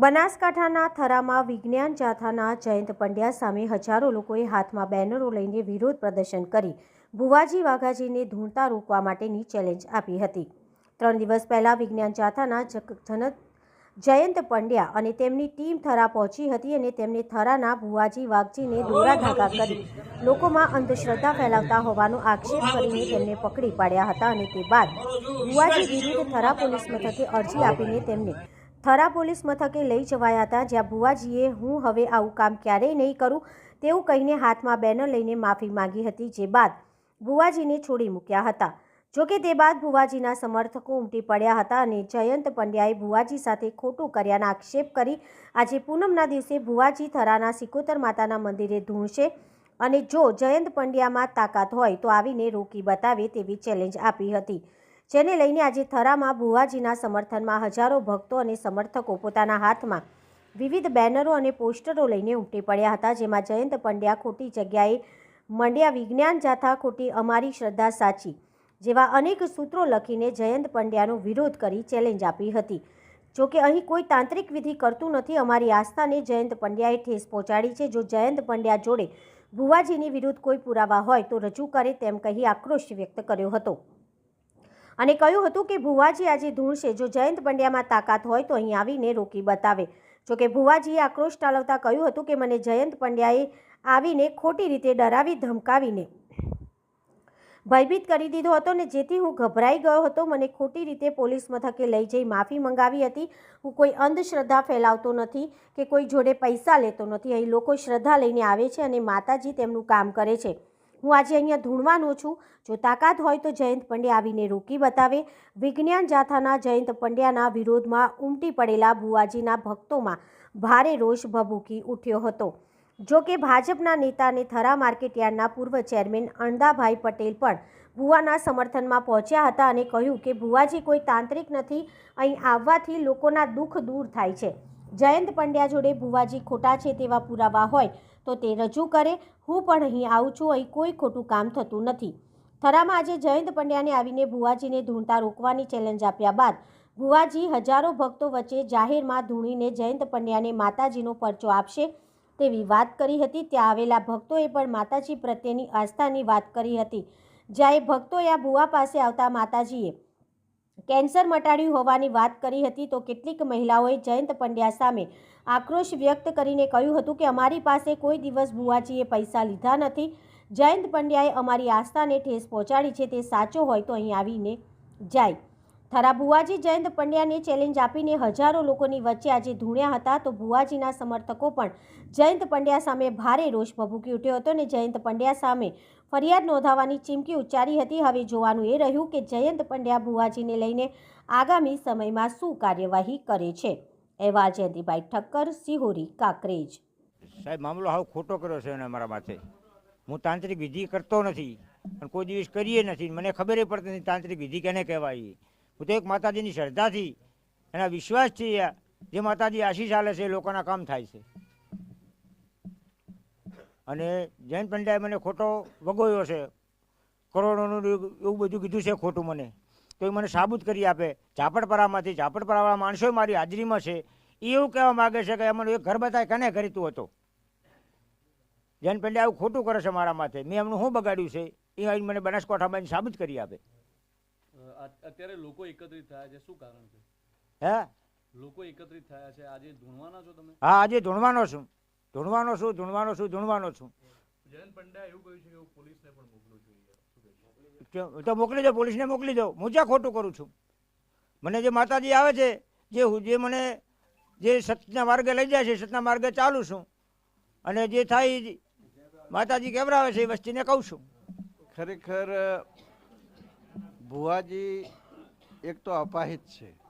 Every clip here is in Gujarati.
બનાસકાંઠાના થરામાં વિજ્ઞાન જાથાના જયંત પંડ્યા સામે હજારો લોકોએ હાથમાં બેનરો લઈને વિરોધ પ્રદર્શન કરી. ભુવાજી વાઘાજીને ધૂણતા રોકવા માટેની ચેલેન્જ આપી હતી. ત્રણ દિવસ પહેલાં વિજ્ઞાન જાથાના જયંત પંડ્યા અને તેમની ટીમ થરા પહોંચી હતી અને તેમને થરાના ભુવાજી વાઘજીને દોરા ધાગા કરી. લોકોમાં અંધશ્રદ્ધા ફેલાવતા હોવાનો આક્ષેપ કરીને તેમને પકડી પાડ્યા હતા અને તે બાદ ભુવાજી વિરુદ્ધ થરા પોલીસ મથકે અરજી આપીને તેમને થરા પોલીસ મથકે લઈ જવાયા હતા, જ્યાં ભુવાજીએ હું હવે આવું કામ ક્યારેય નહીં કરું તેવું કહીને હાથમાં બેનર લઈને માફી માંગી હતી, જે બાદ ભુવાજીને છોડી મૂક્યા હતા. જોકે તે બાદ ભુવાજીના સમર્થકો ઉમટી પડ્યા હતા અને જયંત પંડ્યાએ ભુવાજી સાથે ખોટું કર્યાના આક્ષેપ કરી, આજે પૂનમના દિવસે ભુવાજી થરાના સિકોતર માતાના મંદિરે ધૂણશે અને જો જયંત પંડ્યામાં તાકાત હોય તો આવીને રોકી બતાવે તેવી ચેલેન્જ આપી હતી. જેને લઈને આજે થરામાં ભુવાજીના સમર્થનમાં હજારો ભક્તો અને સમર્થકો પોતાના હાથમાં વિવિધ બેનરો અને પોસ્ટરો લઈને ઉમટી પડ્યા હતા, જેમાં જયંત પંડ્યા ખોટી જગ્યાએ મંડ્યા વિજ્ઞાન જાથા ખોટી અમારી શ્રદ્ધા સાચી, જેવા અનેક સૂત્રો લખીને જયંત પંડ્યાનો વિરોધ કરી ચેલેન્જ આપી હતી. જોકે અહીં કોઈ તાંત્રિક વિધિ કરતું નથી, અમારી આસ્થાને જયંત પંડ્યાએ ઠેસ પહોંચાડી છે. જો જયંત પંડ્યા જોડે ભુવાજીની વિરુદ્ધ કોઈ પુરાવા હોય તો રજૂ કરે તેમ કહી આક્રોશ વ્યક્ત કર્યો હતો. અને કહ્યું હતું કે ભુવાજી આજે ધૂણશે જો જયંત પંડ્યામાં તાકાત હોય તો અહીં આવીને રોકી બતાવે. જોકે ભુવાજીએ આક્રોશ ટાળવતા કહ્યું હતું કે મને જયંત પંડ્યાએ આવીને ખોટી રીતે ડરાવી ધમકાવીને ભયભીત કરી દીધો હતો ને જેથી હું ગભરાઈ ગયો હતો. મને ખોટી રીતે પોલીસ મથકે લઈ જઈ માફી મંગાવી હતી. હું કોઈ અંધશ્રદ્ધા ફેલાવતો નથી કે કોઈ જોડે પૈસા લેતો નથી. અહીં લોકો શ્રદ્ધા લઈને આવે છે અને માતાજી તેમનું કામ કરે છે. હું આજે અહીંયા ધૂણવાનો છું. જો તાકાત હોય તો જયંત પંડ્યા આવીને રોકી બતાવે. વિજ્ઞાન જાથાના જયંત પંડ્યાના વિરોધમાં ઉમટી પડેલા ભુવાજીના ભક્તોમાં ભારે રોષ ભભૂકી ઉઠ્યો હતો. જો કે ભાજપના નેતાને થરા માર્કેટયાર્ડના પૂર્વ ચેરમેન અણદાભાઈ પટેલ પણ ભુવાના સમર્થનમાં પહોંચ્યા હતા અને કહ્યું કે ભુવાજી કોઈ તાંત્રિક નથી, અહીં આવવાથી લોકોના દુઃખ દૂર થાય છે. જયંત પંડ્યા જોડે ભુવાજી ખોટા છે તેવા પુરાવા હોય તો તે રજૂ કરે, હું પણ અહીં આવું છું, અહીં કોઈ ખોટું કામ થતું નથી. થરામાં આજે જયંત પંડ્યાને આવીને ભુવાજીને ધૂણતા રોકવાની ચેલેન્જ આપ્યા બાદ, ભુવાજી હજારો ભક્તો વચ્ચે જાહેરમાં ધૂણીને જયંત પંડ્યાને માતાજીનો પરચો આપશે તેવી વાત કરી હતી. ત્યાં આવેલા ભક્તોએ પણ માતાજી પ્રત્યેની આસ્થાની વાત કરી હતી. જ્યારે ભક્તો આ ભુવા પાસે આવતા માતાજીએ કેન્સર મટાડ્યું હોવાની વાત કરી હતી તો કેટલીક મહિલાઓએ જયંત પંડ્યા સામે આક્રોશ વ્યક્ત કરીને કહ્યું હતું કે અમારી પાસે કોઈ દિવસ ભુવાજીએ પૈસા લીધા નથી. જયંત પંડ્યાએ અમારી આસ્થાને ઠેસ પહોંચાડી છે તે સાચો હોય તો અહીં આવીને જાય. થરા ભુવાજી જયંત પંડ્યાને ચેલેન્જ આપીને હજારો લોકોની વચ્ચે આજે ધૂણ્યા હતા તો ભુવાજીના સમર્થકો પણ જયંત પંડ્યા સામે ભારે રોષ ભભૂકી ઉઠ્યો હતો અને જયંત પંડ્યા સામે ફરિયાદ નોંધાવવાની ચીમકી ઉચ્ચારી હતી. હવે જોવાનું એ રહ્યું કે જયંત પંડ્યા ભુવાજીને લઈને આગામી સમયમાં શું કાર્યવાહી કરે છે? અહેવાલ જયંતિભાઈ ઠક્કર, સિહોરી, કાકરેજ. સાહેબ, મામલો હાવ ખોટો કર્યો છે એને મારા માથે. હું તાંત્રિક વિધિ કરતો નથી અને કોઈ દિવસ કરીએ નથી મને ખબર પડતી નથી તાંત્રિક વિધિ કેને કહેવાય. હું તો એક માતાજીની શ્રદ્ધાથી એના વિશ્વાસથી જે માતાજી આશીષ આલે છે એ લોકોના કામ થાય છે. અને જૈન પંડ્યાએ મને ખોટો વગોયો છે. કરોડોનું એવું બધું કીધું છે ખોટું મને. તો એ મને સાબુત કરી આપે. ઝાપડપરામાંથી ઝાપડપરાવાળા માણસો મારી હાજરીમાં છે. એ એવું કહેવા માગે છે કે એમનું એક ઘર બતાય કને કરીતું હતો? જૈન પંડ્યા આવું ખોટું કરે છે મારા માથે. મેં એમનું શું બગાડ્યું છે? એ આવીને મને બનાસકાંઠામાં સાબુત સાબિત કરી આપે. અત્યારે લોકો એકત્રિત થયા છે. શું કારણ છે? હે? લોકો એકત્રિત થયા છે. આજે ધૂણવાના છો તમે? હા આજે ધૂણવાનો છું. ધૂણવાનો છું ધૂણવાનો છું ધૂણવાનો છું. તો મોકલી દો પોલીસને મોકલી દો. હું જ્યાં ખોટું કરું છું. મને જે માતાજી આવે છે જે હું- જે મને જે સતના માર્ગે લઈ જાય છે સતના માર્ગે ચાલું છું. અને જે થાય માતાજી કેવરાવે છે એ વસ્તીને કહું છું. ખરેખર ભુવાજી એક તો અપાહિત છે.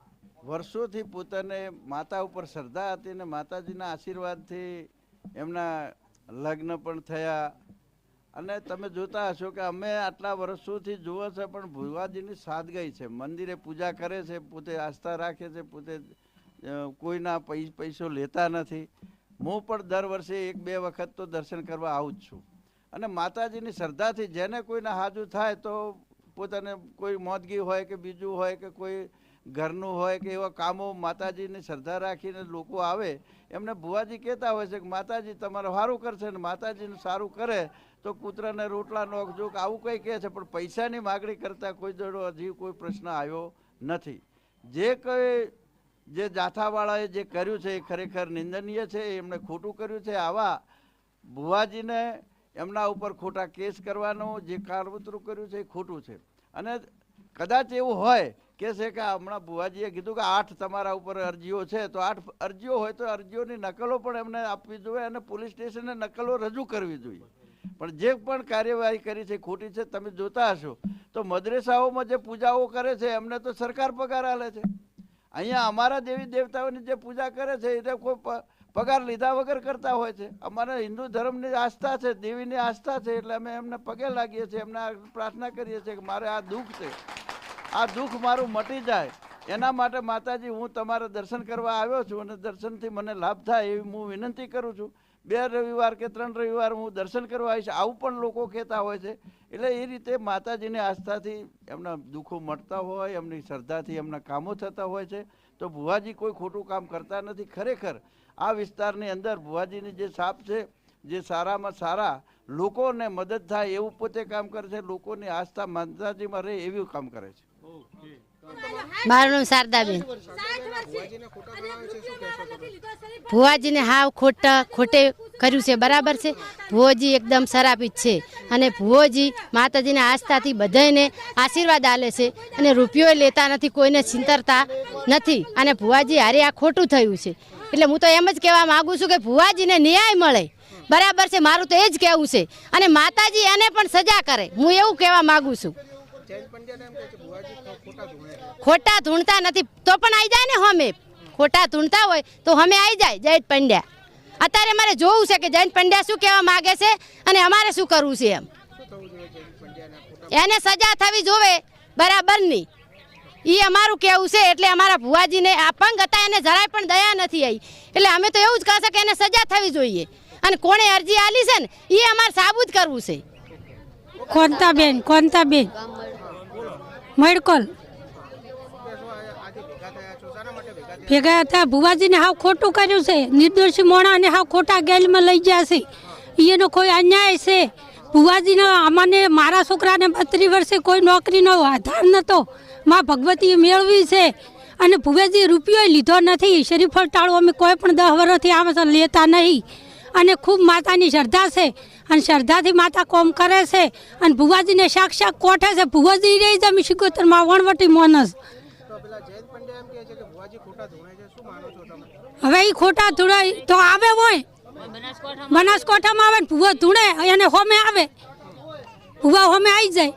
વર્ષોથી પોતાને માતા ઉપર શ્રદ્ધા હતી ને માતાજીના આશીર્વાદથી એમના લગ્ન પણ થયા. અને તમે જોતા હશો કે અમે આટલા વર્ષોથી જુઓ છે, પણ ભુવાજીની સાદગઈ છે. મંદિરે પૂજા કરે છે, પોતે આસ્થા રાખે છે, પોતે કોઈના પૈસો લેતા નથી. હું પણ દર વર્ષે એક, બે વખત તો દર્શન કરવા આવું જ છું. અને માતાજીની શ્રદ્ધાથી જેને કોઈને હાજુ થાય તો પોતાને કોઈ મોદગી હોય કે બીજું હોય કે કોઈ ઘરનું હોય કે એવા કામો માતાજીની શ્રદ્ધા રાખીને લોકો આવે, એમને ભુવાજી કહેતા હોય છે કે માતાજી તમારે સારું કરશે ને માતાજીનું સારું કરે તો કૂતરાને રોટલા નોખજો કે આવું કંઈ કહે છે, પણ પૈસાની માગણી કરતાં કોઈ જોડો હજી કોઈ પ્રશ્ન આવ્યો નથી. જે કંઈ જે જાથાવાળાએ જે કર્યું છે એ ખરેખર નિંદનીય છે એમણે ખોટું કર્યું છે. આવા ભુવાજીને એમના ઉપર ખોટા કેસ કરવાનો જે કારવતરું કર્યું છે એ ખોટું છે. અને કદાચ એવું હોય કે છે કે હમણાં ભુવાજીએ કીધું કે આઠ તમારા ઉપર અરજીઓ છે, તો આઠ અરજીઓ હોય તો અરજીઓની નકલો પણ એમને આપવી જોઈએ અને પોલીસ સ્ટેશને નકલો રજૂ કરવી જોઈએ. પણ જે પણ કાર્યવાહી કરી છે, ખોટી છે, તમે જોતા હશો. તો મદ્રેસાઓમાં જે પૂજાઓ કરે છે, એમને તો સરકાર પગાર આલે છે. અહીંયા અમારા દેવી દેવતાઓની જે પૂજા કરે છે, એ કોઈ પગાર લીધા વગર કરતા હોય છે. અમારા હિન્દુ ધર્મની આસ્થા છે, દેવીની આસ્થા છે, એટલે અમે એમને પગે લાગીએ છીએ, એમને પ્રાર્થના કરીએ છીએ કે મારે આ દુઃખ છે. આ દુઃખ મારું મટી જાય. એના માટે માતાજી, હું તમારા દર્શન કરવા આવ્યો છું અને દર્શનથી મને લાભ થાય એવી હું વિનંતી કરું છું. બે રવિવાર કે ત્રણ રવિવાર હું દર્શન કરવા આવીશ. આવું પણ લોકો કહેતા હોય છે. એટલે એ રીતે માતાજીની આસ્થાથી એમના દુઃખો મળતા હોય, એમની શ્રદ્ધાથી એમના કામો થતા હોય છે. તો ભુવાજી કોઈ ખોટું કામ કરતા નથી. ખરેખર આ વિસ્તારની અંદર ભુવાજીની જે સાપ છે, જે સારામાં સારા લોકોને મદદ થાય એવું પોતે કામ કરે છે. લોકોની આસ્થા માતાજીમાં રહે એવું કામ કરે છે. મારું નામ શારદાબેન. ભુવાજીને હાવ ખોટા ખોટે કર્યું છે, બરાબર છે? ભુવોજી એકદમ શરાબી જ છે. અને ભુવોજી માતાજીને આસ્થાથી બધાને આશીર્વાદ આલે છે અને રૂપિયો લેતા નથી, કોઈને ચિંતરતા નથી. અને ભુવાજી હારે આ ખોટું થયું છે. એટલે હું તો એમ જ કહેવા માગું છું કે ભુવાજીને ન્યાય મળે. બરાબર છે? મારું તો એ જ કહેવું છે. અને માતાજી એને પણ સજા કરે. હું એવું કહેવા માગું છું. ખોટા ધૂણતા નથી. તો પણ આવી જાય ને હમે. ખોટા ધૂણતા હોય તો હમે આવી જાય જયંત પંડ્યા. અત્યારે મારે જોવું છે કે જયંત પંડ્યા શું કહેવા માગે છે અને અમારે શું કરવું છે એમ. એને સજા થવી જોવે બરાબરની એ અમારું કેવું છે એટલે અમારા ભુવાજીને અપંગ હતા એને જરાય પણ દયા નથી આવી એટલે અમે તો એવું જ કહશે કે એને સજા થવી જોઈએ. અને કોણે અરજી આલી છે ને એ અમારે સાબુત કરવું છે. કોંતાબેન કોંતાબેન મડકોલ. ભેગા હતા ભુવાજીને હાવ ખોટું કર્યું છે. નિર્દોષી મોણાને હાવ ખોટા ગેલમાં લઈ ગયા છે. એનો કોઈ અન્યાય છે. ભુવાજીનો અમને, મારા છોકરાને બત્રીસ વર્ષે કોઈ નોકરીનો આધાર નહોતો માં ભગવતીએ મેળવી છે. અને ભુવેજી રૂપિયો લીધો નથી. શરીફળ ટાળો અમે કોઈ પણ દહ વર્ષથી આમ લેતા નહીં. અને ખૂબ માતાની શ્રદ્ધા છે. અને શ્રદ્ધાથી માતા કોમ કરે છે અને ભુવાજીને સાક્ષાત કોઠે છે. ભુવાજી રહી જમી શિકોતરમાં વણવટી મોનસ. હવે એ ખોટા ધૂળે તો આવે હોય. બનાસકાંઠામાં આવે ને ભુવા ધૂળે એને હોમે આવે. ભુવા હોમે આવી જાય.